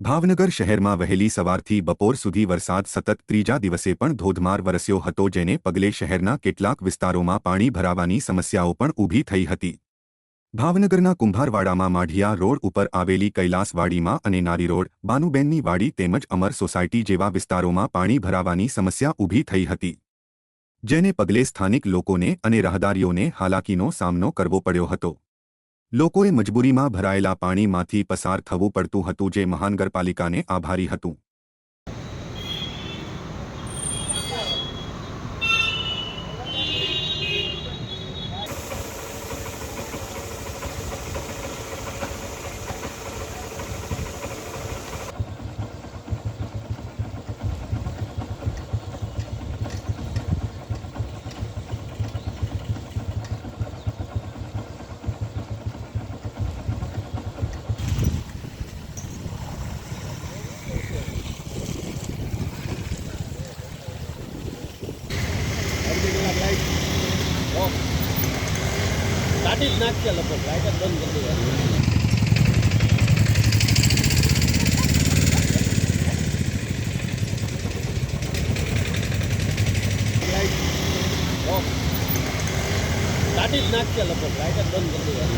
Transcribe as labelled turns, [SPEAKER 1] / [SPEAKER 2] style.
[SPEAKER 1] ભાવનગર શહેરમાં વહેલી સવારથી બપોર સુધી વરસાદ સતત ત્રીજા દિવસે પણ ધોધમાર વરસ્યો હતો, જેને પગલે શહેરના કેટલાક વિસ્તારોમાં પાણી ભરાવાની સમસ્યાઓ પણ ઊભી થઈ હતી. ભાવનગરના કુંભારવાડામાં માઢિયા રોડ ઉપર આવેલી કૈલાસવાડીમાં અને નારી રોડ, બાનુબેનની વાડી તેમજ અમર સોસાયટી જેવા વિસ્તારોમાં પાણી ભરાવાની સમસ્યા ઊભી થઈ હતી. જેને પગલે સ્થાનિક લોકોને અને રાહદારીઓને હાલાકીનો સામનો કરવો પડ્યો હતો. લોકોએ મજબૂરીમાં ભરાયેલા પાણીમાંથી પસાર થવું પડતું હતું જે મહાનગરપાલિકાને આભારી હતું.
[SPEAKER 2] કાઢી જ નાખશે લગભગ, લાઈટ જ બંધ કરી દેવાની. કાઢી જ નાખશે લગભગ લાઈટ જ બંધ કરી દેવાની